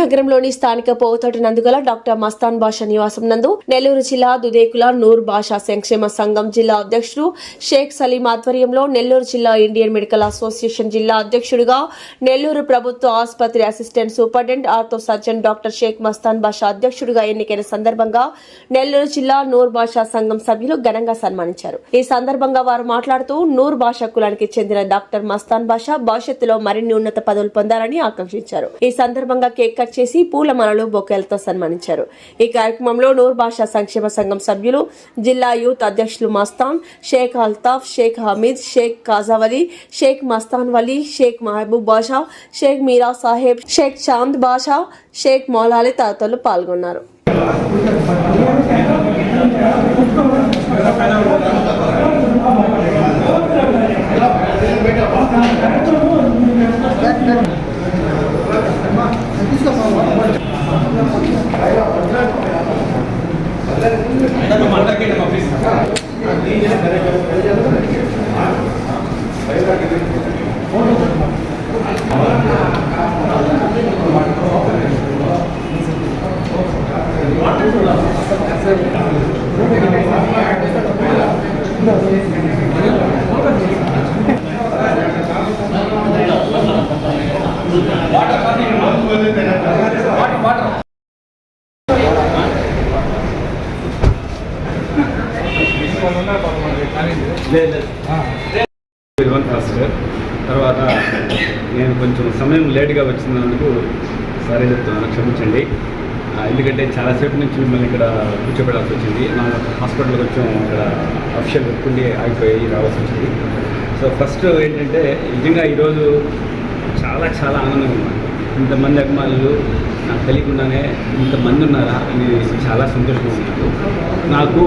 నగరంలోని స్థానిక పోతోటి నందుగల డాక్టర్ మస్తాన్ బాషా నివాసం నందు నెల్లూరు జిల్లా దుదేకుల నూర్ భాషా సంక్షేమ సంఘం జిల్లా అధ్యక్షుడు షేక్ సలీం ఆధ్వర్యంలో నెల్లూరు జిల్లా ఇండియన్ మెడికల్ అసోసియేషన్ జిల్లా అధ్యక్షుడిగా నెల్లూరు ప్రభుత్వ ఆసుపత్రి assistant superintendent ortho surgeon doctor Shaik Mastan Basha అధ్యక్షుడిగా ఎన్నికైన సందర్భంగా నెల్లూరు జిల్లా నూర్ భాషా సంఘం సభ్యులు ఘనంగా సన్మానించారు. ఈ సందర్భంగా వారు మాట్లాడుతూ నూర్ భాషా కులానికి చెందిన డాక్టర్ మస్తాన్ బాషా భవిష్యత్తులో మరిన్ని ఉన్నత పదవులు పొందాలని ఆకాంక్షించారు. ఈ సందర్భంగా కేక్ కట్ చేసి పూలమాలలు బొకేలతో సన్మానించారు. ఈ కార్యక్రమంలో నూర్ భాషా సంక్షేమ సంఘం సభ్యులు జిల్లా యూత్ అధ్యక్షులు మస్తాన్ షేక్ అల్తాఫ్ షేక్ హమీద్ షేక్ కాజావలి షేక్ మస్తాన్ వలీ షేక్ మహబూబ్ బాషా షేక్ మీరా సాహెబ్ షేక్ చాంద్ బాషా షేక్ మౌలాలి తదితరులు పాల్గొన్నారు. Gracias. వన్ ఫస్ట్ తర్వాత నేను కొంచెం సమయం లేట్గా వచ్చినందుకు సరే చెప్తున్నాను క్షమించండి. ఎందుకంటే చాలాసేపు నుంచి మిమ్మల్ని ఇక్కడ కూర్చోబెడాల్సి వచ్చింది. నా హాస్పిటల్ కొంచెం ఇక్కడ అఫిషియల్ వర్క్ ఆగిపోయి రావాల్సి వచ్చింది. సో ఫస్ట్ ఏంటంటే నిజంగా ఈరోజు చాలా చాలా ఆనందంగా ఉంది. ఇంతమంది అభిమానులు నాకు తెలియకుండానే ఇంతమంది ఉన్నారా అని చాలా సంతోషంగా ఉన్నాను నాకు.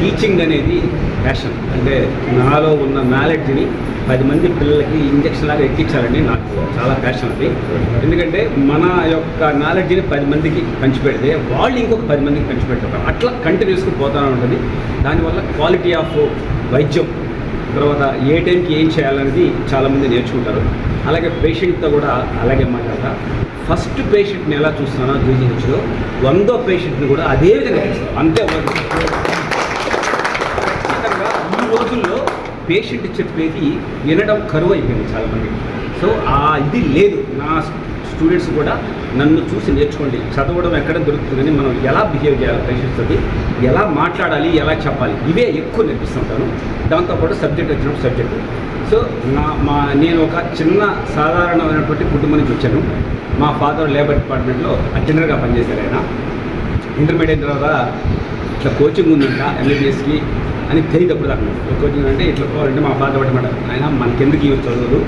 టీచింగ్ అనేది ప్యాషన్ అంటే నాలో ఉన్న నాలెడ్జ్ని పది మంది పిల్లలకి ఇంజక్షన్ లాగా ఎక్కించాలని నాకు చాలా ప్యాషన్ అది. ఎందుకంటే మన యొక్క నాలెడ్జ్ని పది మందికి పంచిపెడితే వాళ్ళు ఇంకొక పది మందికి పంచిపెడతారు. అట్లా కంటిన్యూస్గా పోతూనే ఉంటుంది. దానివల్ల క్వాలిటీ ఆఫ్ వైద్యం తర్వాత ఏ టైంకి ఏం చేయాలనేది చాలామంది నేర్చుకుంటారు. అలాగే పేషెంట్తో కూడా అలాగే మాట్లాడతా. ఫస్ట్ పేషెంట్ని ఎలా చూస్తున్నానో జీజీహెచ్లో వందో పేషెంట్ని కూడా అదే విధంగా చూస్తాను. అంతే ఉండదు. ఈ రోజుల్లో పేషెంట్ చెప్పేది వినడం కరువు అయిపోయింది చాలామంది సో ఆ ఇది లేదు. నా స్టూడెంట్స్ కూడా నన్ను చూసి నేర్చుకోండి. చదవడం ఎక్కడ దొరుకుతుంది కానీ మనం ఎలా బిహేవ్ చేయాలి పేషెంట్స్ ఎలా మాట్లాడాలి ఎలా చెప్పాలి ఇవే ఎక్కువ నేర్పిస్తుంటాను. దాంతోపాటు సబ్జెక్ట్ వచ్చినప్పుడు సబ్జెక్ట్. సో నా మా నేను ఒక చిన్న సాధారణమైనటువంటి కుటుంబం నుంచి వచ్చాను. మా ఫాదర్ లేబర్ డిపార్ట్మెంట్లో అటెండర్గా పనిచేశారు ఆయన. ఇంటర్మీడియట్ తర్వాత ఇట్లా కోచింగ్ ఉందంట ఎంబీబీఎస్కి అని తెలియదు దాకా కోచింగ్ అంటే ఇట్లా పోవాలంటే మా ఫాదర్ ఒకటి ఆయన మనకెందుకు ఇవి చదువులు?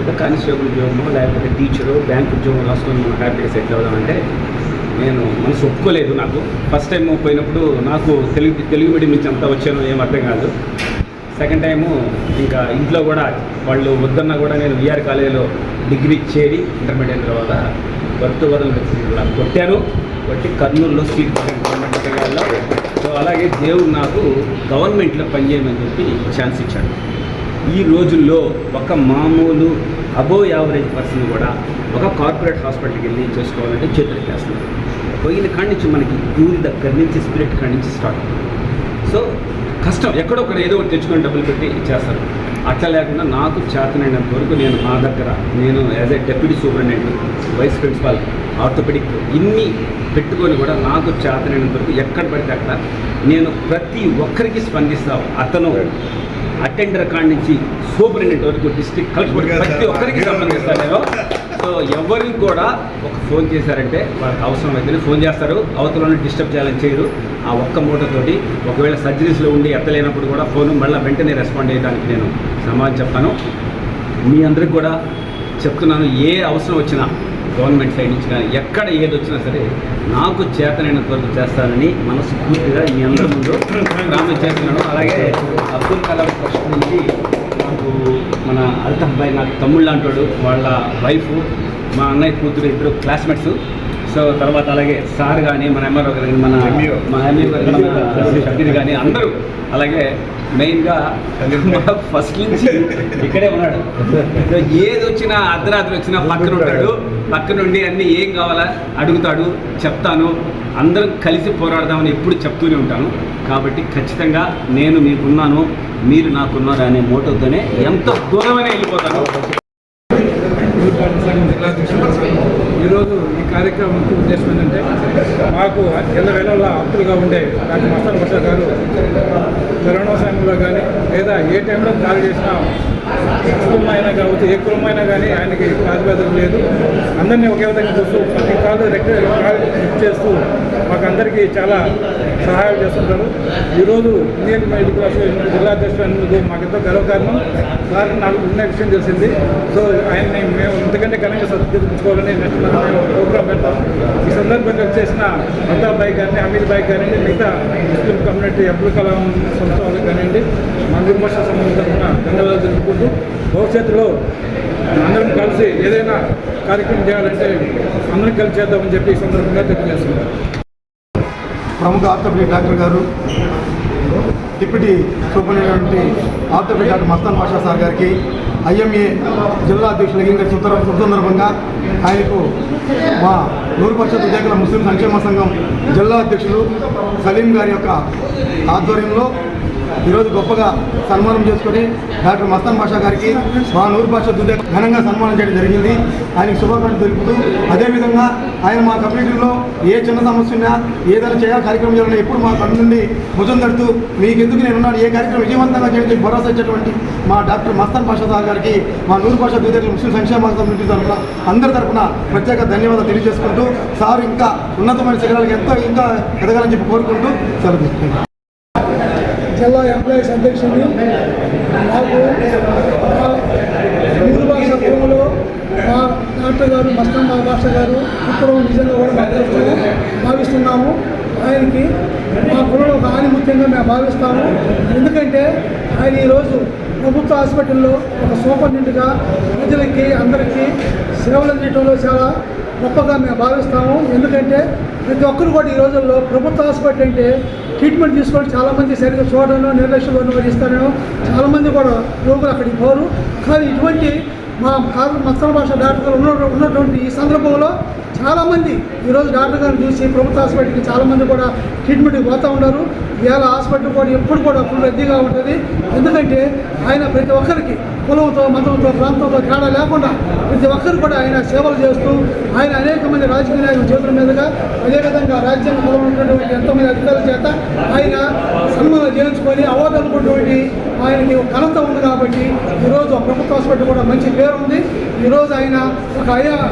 ఏదో కానిస్టేబుల్ ఉద్యోగమో లేకపోతే టీచరు బ్యాంక్ ఉద్యోగం రాసుకొని మనం హ్యాపీగా సెటిల్ అవుదామంటే నేను మనసు ఒప్పుకోలేదు నాకు. ఫస్ట్ టైం పోయినప్పుడు నాకు తెలుగు తెలుగు మీడియం నుంచి అంతా వచ్చాను ఏం అర్థం కాదు. సెకండ్ టైము ఇంకా ఇంట్లో కూడా వాళ్ళు వద్దన్నా కూడా నేను విఆర్ కాలేజీలో డిగ్రీ చేరి ఇంటర్మీడియట్ తర్వాత వర్తు వదలు ఇలా కొట్టాను. కొట్టి కర్నూలులో సీట్ గవర్నమెంట్ వల్ల. సో అలాగే దేవుడు నాకు గవర్నమెంట్లో పనిచేయమని చెప్పి ఛాన్స్ ఇచ్చాడు. ఈ రోజుల్లో ఒక మామూలు అబో యావరేజ్ పర్సన్ కూడా ఒక కార్పొరేట్ హాస్పిటల్కి వెళ్ళి చేసుకోవాలంటే చేతులు చేస్తున్నారు పోయిన కాడి నుంచి మనకి దూరి దగ్గర నుంచి స్పిరిట్ కాడి నుంచి స్టార్ట్ సో కష్టం. ఎక్కడో ఒకరు ఏదో ఒకటి తెచ్చుకొని డబ్బులు పెట్టి ఇచ్చేస్తారు అట్లా లేకుండా నాకు చేతనైనంత వరకు నేను నా దగ్గర నేను as a deputy superintendent vice principal orthopaedic ఇన్ని పెట్టుకొని కూడా నాకు చేతనైనంత వరకు ఎక్కడ పడితే అక్కడ నేను ప్రతి ఒక్కరికి స్పందిస్తాను. అతను అటెండర్ కాడి నుంచి సూపరింటెండెంట్ వరకు డిస్ట్రిక్ట్ కలెక్టర్ ప్రతి ఒక్కరికి సంబంధిస్తాను నేను. సో ఎవరికి కూడా ఒక ఫోన్ చేశారంటే వాళ్ళకి అవసరం అయితేనే ఫోన్ చేస్తారు. అవతలని డిస్టర్బ్ చేయాలని చేయరు. ఆ ఒక్క మూటతోటి ఒకవేళ సర్జరీస్లో ఉండి ఎత్తలేనప్పుడు కూడా ఫోన్ మళ్ళీ వెంటనే రెస్పాండ్ చేయడానికి నేను సమాధానం చెప్తాను. మీ అందరికి కూడా చెప్తున్నాను ఏ అవసరం వచ్చినా గవర్నమెంట్ సైడ్ నుంచి కానీ ఎక్కడ ఏది వచ్చినా సరే నాకు చేతనైనంత వరకు చేస్తానని మనస్ఫూర్తిగా మీ అందరి ముందు ప్రామిస్ చేస్తున్నాను. అలాగే అబ్దుల్ కలాం ట్రస్ట్ నుంచి నాకు మన అల్తఫ్ భాయ్ నాకు తమ్ముళ్ళు అంటాడు వాళ్ళ వైఫ్ మా అన్నయ్య కూతురు ఇద్దరు క్లాస్మేట్స్ సో తర్వాత అలాగే సార్ కానీ మన ఎంఆర్ఓ కానీ మన ఎంఈఓ గారు మన షబ్బీర్ కానీ అందరూ అలాగే మెయిన్గా ఫస్ట్ నుంచి ఇక్కడే ఉన్నాడు. సో ఏది వచ్చినా అర్ధరాత్రి వచ్చినా పక్కన ఉంటాడు. పక్కన ఉండి అన్ని ఏం కావాలా అడుగుతాడు చెప్తాను. అందరం కలిసి పోరాడదామని ఎప్పుడు చెప్తూనే ఉంటాను. కాబట్టి ఖచ్చితంగా నేను మీకున్నాను మీరు నాకున్నారు అనే మోటోతోనే ఎంత దూరమైనా వెళ్ళిపోతాను. ఈరోజు ఈ కార్యక్రమం ముఖ్య ఉద్దేశం ఏంటంటే మాకు ఎల్లవేళలా ఆప్తులుగా ఉండే డాక్టర్ మస్తాన్ బషా గారు కరోనా సమయంలో కానీ లేదా ఏ టైంలో కాల్ చేసినా కుటుంబం అయినా కావచ్చు ఏ కుటుంబం అయినా కానీ ఆయనకి ప్రాతిపదం లేదు. అందరినీ ఒకే విధంగా చూస్తూ ప్రతి కాలు రెక్క కాల్ చేస్తూ మాకు అందరికీ చాలా సహాయం చేస్తుంటారు. ఈరోజు ఇండియన్ మెడికల్ అసోసియేషన్ జిల్లా అధ్యక్షుడు మాకెంతో గర్వకారణం. సార్ నాకు ఉన్న విషయం తెలిసింది. సో ఆయన్ని మేము ఇంతకంటే ఘనంగా సత్కరించుకోవాలని నెక్స్ట్ ప్రోగ్రామ్ పెడతాం. ఈ సందర్భంగా చేసిన అమితాబ్ బాయ్ కానీ అమీర్ బాయ్ కానివ్వండి మిగతా ముస్లిం కమ్యూనిటీ అబ్దుల్ కలాం సంస్థ వాళ్ళకి కానివ్వండి మా విమర్శ సంబంధించిన ధన్యవాదాలు తెలుపుకుంటూ భవిష్యత్తులో అందరం కలిసి ఏదైనా కార్యక్రమం చేయాలంటే అందరం కలిసి చేద్దామని చెప్పి ఈ సందర్భంగా తెలియజేస్తున్నాం. ప్రముఖ ఆర్థోపెడిక్ డాక్టర్ గారు deputy superintendent orthopaedic doctor Mastan Basha sir గారికి ఐఎంఏ జిల్లా అధ్యక్షులు ఇంకా సుందర సందర్భంగా ఆయనకు మా నూరు పరిషత్ ఉద్యోగుల ముస్లిం సంక్షేమ సంఘం జిల్లా అధ్యక్షులు సలీం గారి యొక్క ఆధ్వర్యంలో ఈరోజు గొప్పగా సన్మానం చేసుకొని డాక్టర్ మస్తాన్ బాషా గారికి మా నూరు పరిషత్ ఉద్యోగ ఘనంగా సన్మానం చేయడం జరిగింది. ఆయనకు శుభాకాంక్షలు తెలుపుతూ అదేవిధంగా ఆయన మా కమ్యూనిటీలో ఏ చిన్న సమస్య ఉన్నా ఏదైనా చేయాలి కార్యక్రమం చేయాలన్నా ఎప్పుడు మా కన్ను నుండి భుజం తడుతూ మీకు ఎందుకు నేను ఉన్నాను ఏ కార్యక్రమం విజయవంతంగా చేయడానికి భరోసా ఇచ్చేటువంటి మా డాక్టర్ మస్తాన్ పాషా సార్ గారికి మా నూరు భాష దుద్ద ముస్లిం సంక్షేమ కమిటీ తరఫున అందరి తరఫున ప్రత్యేక ధన్యవాదాలు తెలియజేసుకుంటూ సార్ ఇంకా ఉన్నతమైన శిఖరాలకు ఎంతో ఇంకా ఎదగాలని చెప్పి కోరుకుంటూ సెలవు జిల్లా ఎంప్లాయీస్ అధ్యక్షుడు మాకు మా భాష కులంలో మా డాక్టర్ గారు మస్తాన్ భాష గారు ఇప్పుడు నిజంగా కూడా భావిస్తున్నాము. ఆయనకి మా కులంలో ఒక ఆనిముత్యంగా మేము భావిస్తాము. ఎందుకంటే ఆయన ఈరోజు ప్రభుత్వ హాస్పిటల్లో ఒక సూపరింటెండెంట్గా ప్రజలకి అందరికీ సేవలు అందించడంలో చాలా గొప్పగా మేము భావిస్తాము. ఎందుకంటే ప్రతి ఒక్కరు కూడా ఈ రోజుల్లో ప్రభుత్వ హాస్పిటల్ అంటే ట్రీట్మెంట్ తీసుకొని చాలామంది సరిగ్గా చూడడం నిర్లక్ష్యం వహిస్తారనో చాలామంది కూడా రోగులు అక్కడికి పోరు. కానీ ఇటువంటి మా కారు మత్సర భాష డాక్టర్ గారు ఉన్న ఉన్నటువంటి ఈ సందర్భంలో చాలామంది ఈరోజు డాక్టర్ గారిని చూసి ప్రభుత్వ హాస్పిటల్కి చాలామంది కూడా ట్రీట్మెంట్కి పోతూ ఉన్నారు. ఇవాళ హాస్పిటల్ కూడా ఎప్పుడు కూడా ఫుల్ రద్దీగా ఉంటుంది. ఎందుకంటే ఆయన ప్రతి ఒక్కరికి కులంతో మతంతో ప్రాంతంతో తేడా లేకుండా ప్రతి ఒక్కరు కూడా ఆయన సేవలు చేస్తూ ఆయన అనేక మంది రాజకీయ నాయకుల చేతుల మీదుగా అదేవిధంగా రాజ్యాంగంలో ఉన్నటువంటి ఎంతోమంది అధికారుల చేత ఆయన సన్మానం చేయించుకొని అవార్డు అనుకున్నటువంటి ఆయనకి ఒక ఘనత ఉంది కాబట్టి ఈరోజు ప్రభుత్వ హాస్పిటల్ కూడా మంచి పేరు ఉంది. ఈరోజు ఆయన ఒక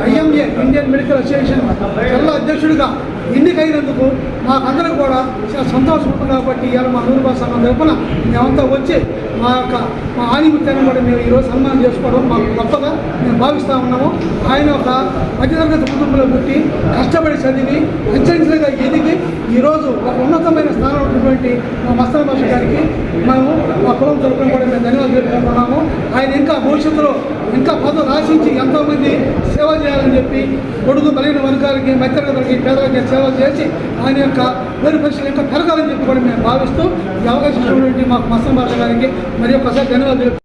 ఐఎంఏ ఇండియన్ మెడికల్ అసోసియేషన్ జిల్లా అధ్యక్షుడిగా ఎన్నికైనందుకు మాకందరూ కూడా చాలా సంతోషం ఉంటుంది కాబట్టి ఇవాళ మా నూరు భాష సంఘం తరపున మేమంతా వచ్చి మా యొక్క మా ఆధిపత్యాన్ని కూడా మేము ఈరోజు సన్మానం చేసుకోవడం మాకు గొప్పగా మేము భావిస్తూ ఉన్నాము. ఆయన ఒక మధ్యతరగతి కుటుంబంలో పుట్టి కష్టపడి చదివి హెచ్చరించగా ఎదిగి ఈరోజు ఒక ఉన్నతమైన స్థానంలో ఉన్నటువంటి మా మస్తాన్ భాష గారికి మేము మా కులం తరపున కూడా మేము ధన్యవాదాలు తెలుపుకుంటున్నాము. ఆయన ఇంకా భవిష్యత్తులో ఇంకా పదవులు ఆశించి ఎంతోమంది సేవ చేయాలని చెప్పి కొడుకు బలైన వర్గాలకి మధ్యతరగతి పేదలకి సేవ చేసి ఆయన యొక్క వేరు పరీక్షలు ఇంకా పెరగాలని చెప్పి కూడా మేము భావిస్తూ ఈ అవకాశం చూడండి మాకు మసం భాష గారికి. మరి ఒకసారి ధన్యవాదాలు.